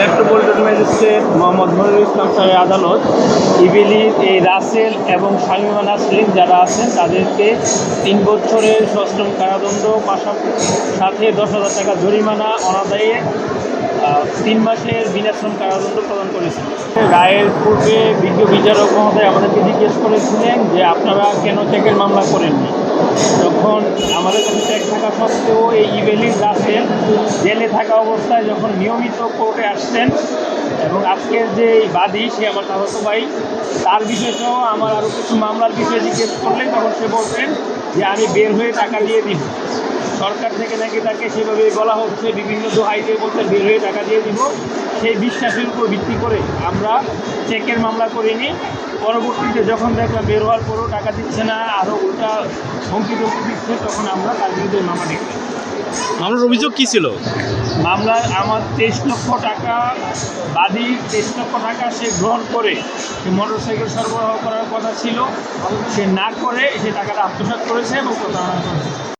Metropolitan magistrate Mohammad Monirul Islam সাহেব আদালত ইবিলি এই রাসেল এবং শামিমা নাসরিন যারা আছেন, তাদেরকে তিন বছরের সশ্রম কারাদণ্ড, পাশাপাশি সাথে দশ হাজার টাকা জরিমানা অনাদায়ে তিন মাসের বিনাশ্রম কারাদণ্ড প্রদান করেছেন। রায়ের পূর্বে বিজ্ঞ বিচারক মহোদয় আমাদেরকে জিজ্ঞেস করেছিলেন যে আপনারা কেন চেকের মামলা করেননি? যখন আমাদের কাছে চেক থাকা সত্ত্বেও এই ইবেলির রাসেল জেলে থাকা অবস্থায় যখন নিয়মিত কোর্টে আসছেন এবং আজকের যে এই বাদী, সে আমার চাহত ভাই, তার বিষয় সহ আমার আরও কিছু মামলার বিষয়ে জিজ্ঞেস করলেন তখন সে বলছেন যে আমি বের হয়ে টাকা দিয়ে দিব। সরকার থেকে নাকি তাকে সেভাবে বলা হচ্ছে বিভিন্ন দোহাই দিয়ে বলতে বের হয়ে টাকা দিয়ে দিব। সেই বিশ্বাসের উপর ভিত্তি করে আমরা চেকের মামলা করিনি পরবর্তীতে যখন দেখলাম বের হওয়ার পরেও টাকা দিচ্ছে না আরও উল্টা হুমকি ধমকি দিচ্ছে তখন আমরা তার বিরুদ্ধে মামলা দেখলাম মামলার অভিযোগ কী ছিল? মামলায় আমার তেইশ লক্ষ টাকা বাদী তেইশ লক্ষ টাকা সে গ্রহণ করে। সে মোটরসাইকেল সরবরাহ করার কথা ছিল। সে না করে সে টাকাটা আত্মসাৎ করেছে এবং প্রতারণা করেছে।